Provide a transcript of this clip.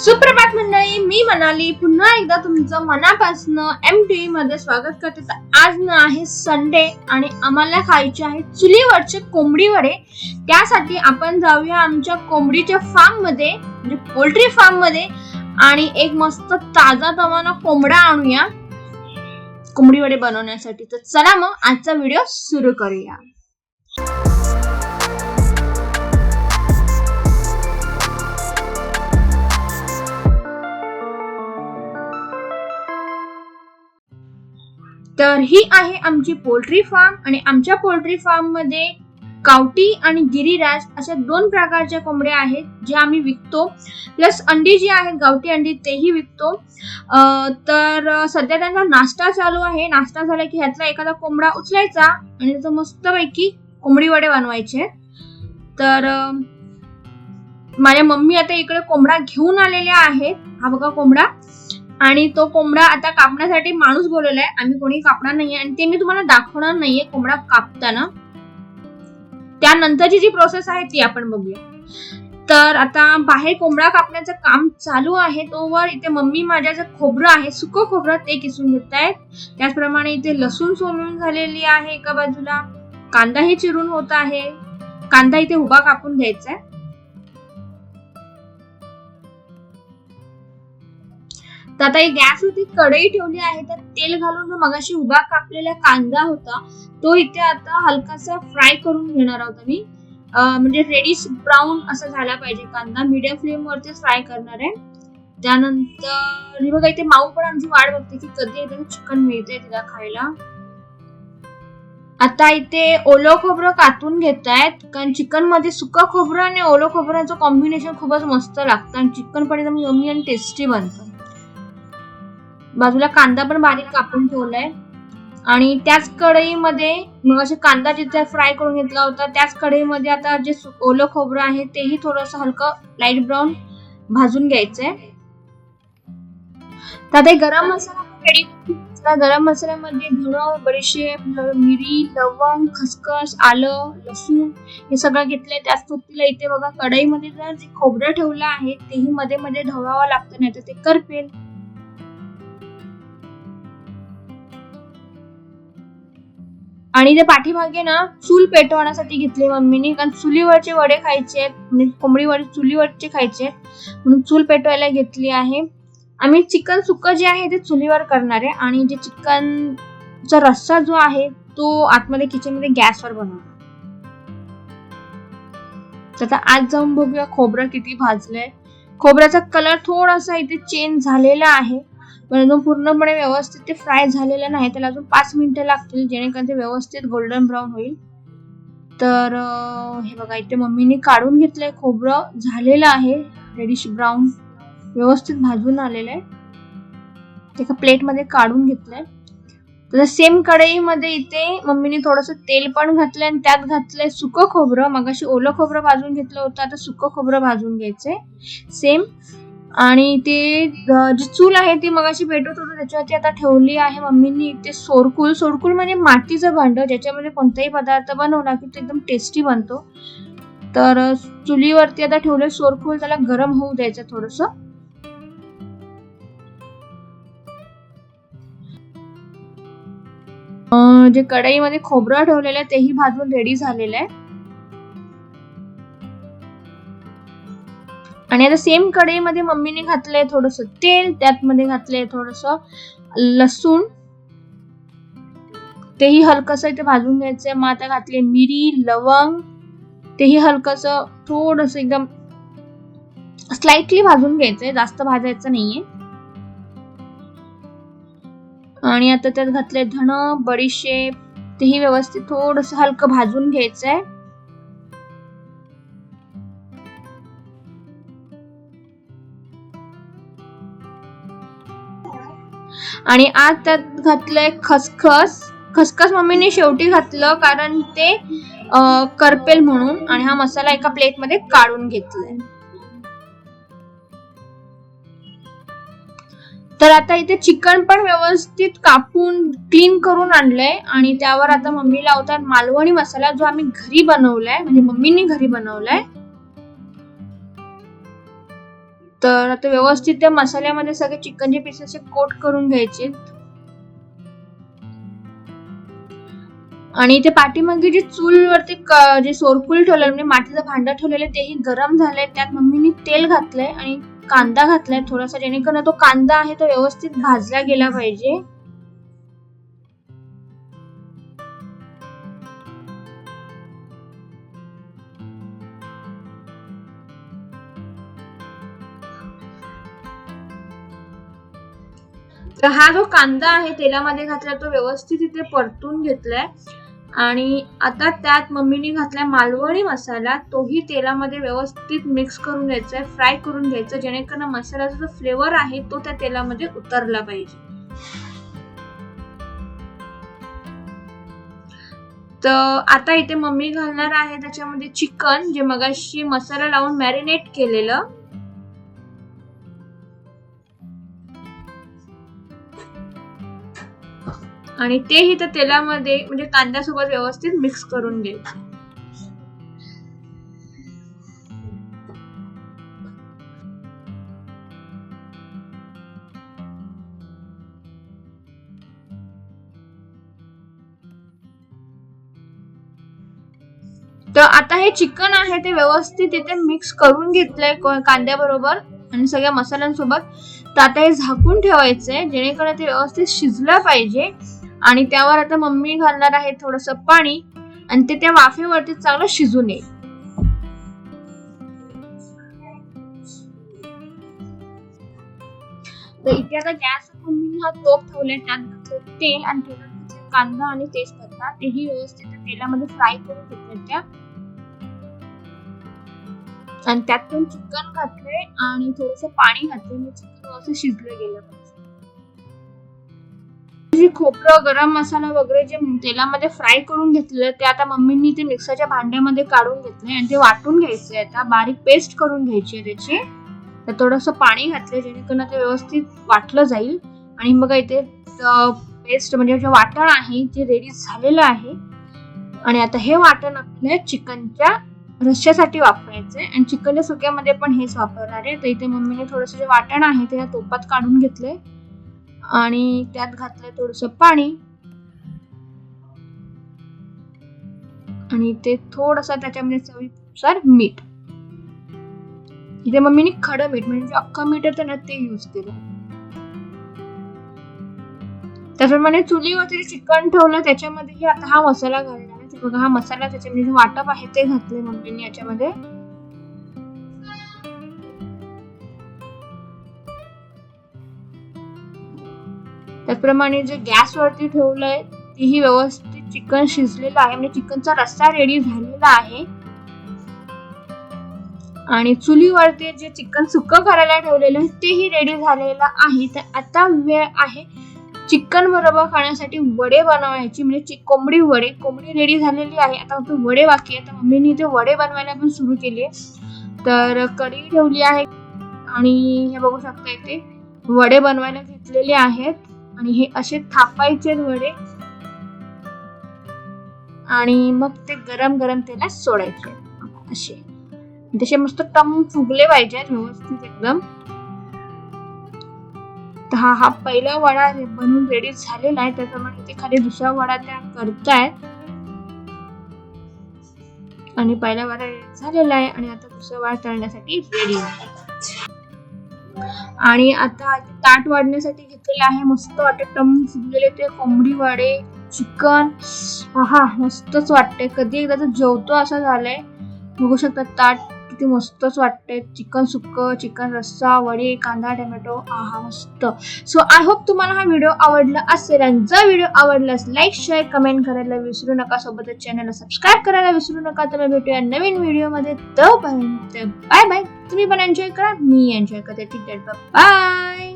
सुप्रभात मंडळी मी मनाली. पुन्हा एकदा तुमचं मनापासून एम टी मध्ये स्वागत करते. तर आज ना आहे संडे आणि आम्हाला खायचे आहे चुलीवरचे कोंबडी वडे. त्यासाठी आपण जाऊया आमच्या कोंबडीच्या फार्ममध्ये म्हणजे पोल्ट्री फार्ममध्ये. आणि एक मस्त ताजा तवाना कोंबडा आणूया. कोंबडी वडे बनवण्यासाठी. तर चला मग आजचा व्हिडिओ सुरू करूया. तर ही आहे आमची पोल्ट्री फार्म आणि आमच्या पोल्ट्री फार्ममध्ये गावठी आणि गिरीराज अशा दोन प्रकारच्या कोंबड्या आहेत जे आम्ही विकतो. प्लस अंडी जी आहेत गावठी अंडी तेही विकतो. तर सध्या त्यांचा नाश्ता चालू आहे. नाश्ता झाला की ह्यातला एखादा कोंबडा उचलायचा आणि त्याचं मस्तपैकी कोंबडी वडे बनवायचे. तर माझ्या मम्मी आता इकडे कोंबडा घेऊन आलेल्या आहेत. हा बघा कोंबडा. आणि तो कोंबडा आता कापण्यासाठी माणूस बोलवलाय. आम्ही कोणी कापणार नाहीये आणि ते मी तुम्हाला दाखवणार नाहीये कोंबडा कापताना. त्यानंतरची जी प्रोसेस आहे ती आपण बघूया. तर आता बाहेर कोंबडा कापण्याचं काम चालू आहे. तोवर इथे मम्मी माझ्या जे खोबरं आहे सुकं खोबरं ते किसून घेत आहेत त्याचप्रमाणे इथे लसूण सोलून झालेली आहे एका बाजूला. कांदाही चिरून होत आहे. कांदा इथे उभा कापून घ्यायचा आहे तर आता एक गॅस होती कढई ठेवली आहे तर तेल घालून मगाशी उभा कापलेला कांदा होता तो इथे आता हलकासा फ्राय करून घेणार आहोत आम्ही. म्हणजे रेडिश ब्राऊन असा झाला पाहिजे कांदा मीडियम फ्लेम वरती फ्राय करणार आहे. त्यानंतर ही बघा इथे माऊ पण आमची वाट बघते की कधी इथे चिकन मिळते तिला खायला. आता इथे ओलं खोबरं कातून घेत आहेत कारण चिकनमध्ये सुकं खोबरं आणि ओलं खोबऱ्याचं कॉम्बिनेशन खूपच मस्त लागतं आणि चिकन पण एकदम यमी आणि टेस्टी बनतं. बाजूला कांदा पण बारीक कापून ठेवलाय. आणि त्याच कढईमध्ये मग असे कांदा जिथे फ्राय करून घेतला होता त्याच कढईमध्ये आता जे ओलं खोबरं आहे तेही थोडंसं हलकं लाइट ब्राऊन भाजून घ्यायचंय. आता हे गरम मसाला गरम मसाल्यामध्ये धणं बडीशेप मिरी लवंग खसखस आलं लसूण हे सगळं घेतलंय. त्याच पद्धतीला इथे बघा कढईमध्ये जर जे खोबरं ठेवलं आहे तेही मध्ये मध्ये ढवळावं लागतं नाही तर ते करपेल. आणि ते पाठीमागे ना चूल पेटवण्यासाठी घेतले मम्मीने कारण चुलीवरचे वडे खायचे आहेत म्हणजे कोंबडीवर चुलीवरचे खायचे आहेत म्हणून चूल पेटवायला घेतली आहे. आम्ही चिकन सुक्क जे आहे ते चुलीवर करणार आहे आणि जे चिकनचा रस्सा जो आहे तो आतमध्ये किचनमध्ये गॅसवर बनवणार तर आता आज जाऊन बघूया खोबरं किती भाजलंय. खोबऱ्याचा कलर थोडासा इथे चेंज झालेला आहे. पण अजून पूर्णपणे व्यवस्थित ते फ्राय झालेलं नाही त्याला अजून पाच मिनिटं लागतील जेणेकरून ते व्यवस्थित गोल्डन ब्राऊन होईल. तर हे बघा इथे मम्मीने काढून घेतलंय खोबरं. झालेलं आहे रेडिश ब्राऊन व्यवस्थित भाजून आलेलं आहे. ते एका प्लेटमध्ये काढून घेतलंय. तर सेम कढईमध्ये इथे मम्मीने थोडंसं तेल पण घातलंय आणि त्यात घातलंय सुकं खोबरं. मगाशी ओलं खोबरं भाजून घेतलं होतं आता सुकं खोबरं भाजून घ्यायचंय. सेम आणि ते जी चूल आहे ती मगाशी पेटवत होतं त्याच्यावरती आता ठेवली आहे मम्मीनी. ते सोरकुल सोरकुल म्हणजे मातीचं भांड ज्याच्यामध्ये कोणताही पदार्थ बनवला की तो एकदम टेस्टी बनतो. तर चुलीवरती आता ठेवले सोरकुल त्याला गरम होऊ द्यायचं थोडस. जे कढईमध्ये खोबरं ठेवलेलं आहे तेही भाजून रेडी झालेलं आहे. आणि आता सेम कढईमध्ये मम्मीने घातलंय थोडस तेल त्यात मध्ये घातलंय थोडस लसूण. तेही हलकस इथे भाजून घ्यायचंय. मग आता घातले मिरी लवंग. तेही हलकस थोडस एकदम स्लाइटली भाजून घ्यायचंय. जास्त भाजायचं नाहीये. आणि आता त्यात घातले धण बडीशेप. तेही व्यवस्थित थोडस हलकं भाजून घ्यायचंय. आणि आज त्यात घातलंय खसखस. खसखस मम्मीने शेवटी घातलं कारण ते करपेल म्हणून आणि हा मसाला एका प्लेटमध्ये काढून घेतलाय. तर आता इथे चिकन पण व्यवस्थित कापून क्लीन करून आणलंय आणि त्यावर आता मम्मी लावतात मालवणी मसाला जो आम्ही घरी बनवलाय म्हणजे मम्मीने घरी बनवलाय. तर आता व्यवस्थित त्या मसाल्यामध्ये सगळे चिकनचे पीसेस कोट करून घ्यायचे. आणि ते पाठीमागे जे चूलवरती जे सोरपूल ठेवलं म्हणजे मातीचं भांडं ठेवलेलं तेही गरम झालंय. त्यात मम्मीनी तेल घातलंय आणि कांदा घातलाय थोडासा जेणेकरून तो कांदा आहे तो व्यवस्थित भाजला गेला पाहिजे. तर हा जो कांदा आहे तेलामध्ये घातला तो व्यवस्थित इथे परतून घेतलाय. आणि आता त्यात मम्मीने घातलाय मालवणी मसाला तोही तेलामध्ये व्यवस्थित मिक्स करून घ्यायचा आहे फ्राय करून घ्यायचा जेणेकरून मसाल्याचा जो फ्लेवर आहे तो त्या तेलामध्ये उतरला पाहिजे. तर आता इथे मम्मी घालणार आहे त्याच्यामध्ये चिकन जे मगाशी मसाला लावून मॅरिनेट केलेलं. आणि तेही त्या तेलामध्ये म्हणजे कांद्यासोबत व्यवस्थित मिक्स करून घ्यायचं तर आता हे चिकन आहे ते व्यवस्थित इथे मिक्स करून घेतलंय कांद्याबरोबर आणि सगळ्या मसाल्यांसोबत. तर आता हे झाकून ठेवायचंय जेणेकरून ते व्यवस्थित शिजलं पाहिजे. आणि त्यावर आता मम्मी घालणार आहे थोडस पाणी आणि ते त्या वाफेवरती चांगलं शिजून येईल. तर इथे आता गॅस मम्मी हा तोप ठेवलाय त्यात तेल आणि थोडं कांदा आणि तेजपत्ता तेही व्यवस्थित तेलामध्ये फ्राय करून घेतले त्या. आणि त्यात पण चिकन घातलंय आणि थोडस पाणी घातलंय म्हणजे चिकन व्यवस्थित शिजलं गेलं. जे खोबरं गरम मसाला वगैरे जे तेलामध्ये फ्राय करून घेतलेलं ते आता मम्मींनी ते मिक्सरच्या भांड्यामध्ये काढून घेतले आणि ते वाटून घ्यायचे आता बारीक पेस्ट करून घ्यायची आहे त्याची. तर थोडंसं पाणी घातलं जेणेकरून ते व्यवस्थित वाटलं जाईल. आणि मग इथे पेस्ट म्हणजे जे वाटण आहे ते रेडी झालेलं आहे. आणि आता हे वाटण आपल्या चिकनच्या रश्श्यासाठी वापरायचंय. आणि चिकनच्या सुक्यामध्ये पण हेच वापरणार आहे. तर इथे मम्मीने थोडंसं जे वाटण आहे ते या तोपात काढून घेतलंय. आणि त्यात घातलं थोडस पाणी. आणि ते थोडस त्याच्यामध्ये चवीनुसार मीठ. इथे मम्मीने खडं मीठ म्हणजे अख्खं मीठ तर ना ते युज केलं. त्याचप्रमाणे चुलीवरती चिकन ठेवलं त्याच्यामध्ये आता हा मसाला घालणार आहे. बघा हा मसाला त्याच्यामध्ये जे वाटप आहे ते घातले मम्मीने याच्यामध्ये. त्याचप्रमाणे जे गॅसवरती ठेवलं आहे तेही व्यवस्थित चिकन शिजलेलं आहे. म्हणजे चिकनचा रस्सा रेडी झालेला आहे. आणि चुलीवरती जे चिकन सुकं करायला ठेवलेलं आहे तेही रेडी झालेलं आहे. तर आता वेळ आहे चिकन बरोबर खाण्यासाठी वडे बनवायची. म्हणजे कोंबडी वडे. कोंबडी रेडी झालेली आहे. आता फक्त वडे बाकी आहे तर मम्मीने ते वडे बनवायला पण सुरू केली. तर कढी ठेवली आहे. आणि हे बघू शकता इथे वडे बनवायला घेतलेले आहेत. आणि हे असे थापायचे वडे आणि मग ते गरम गरम तेलात सोडायचे. असे. जसे मस्त टम फुगले पाहिजेत व्यवस्थित एकदम. हा हा पहिला वडा बनून रेडी झालेला आहे. त्याच्यामुळे ते खाली दुसरा वडा त्या करतायत आणि पहिला वडा रेडी झालेला आहे. आणि आता दुसरा वडा तळण्यासाठी रेडी आहे. आणि आता ताट वाढण्यासाठी घेतलेलं आहे मस्त वाटत. टम फुगलेले ते कोंबडी वडे चिकन. हा मस्तच वाटतंय. कधी एकदा तर जेवतो असं झालंय. बघू शकता ताट किती मस्तच वाटतंय. चिकन सुक्क चिकन रस्सा वडे कांदा टोमॅटो. आहा मस्त. सो आय होप तुम्हाला हा व्हिडिओ आवडला असेल. आणि जर व्हिडिओ आवडलास लाईक शेअर कमेंट करायला विसरू नका. सोबतच चॅनलला सबस्क्राईब करायला विसरू नका. तर भेटूया नवीन व्हिडिओमध्ये तोपर्यंत बाय बाय तुम्ही पण एन्जॉय करा. मी एन्जॉय करते. ठीक आहे. बाय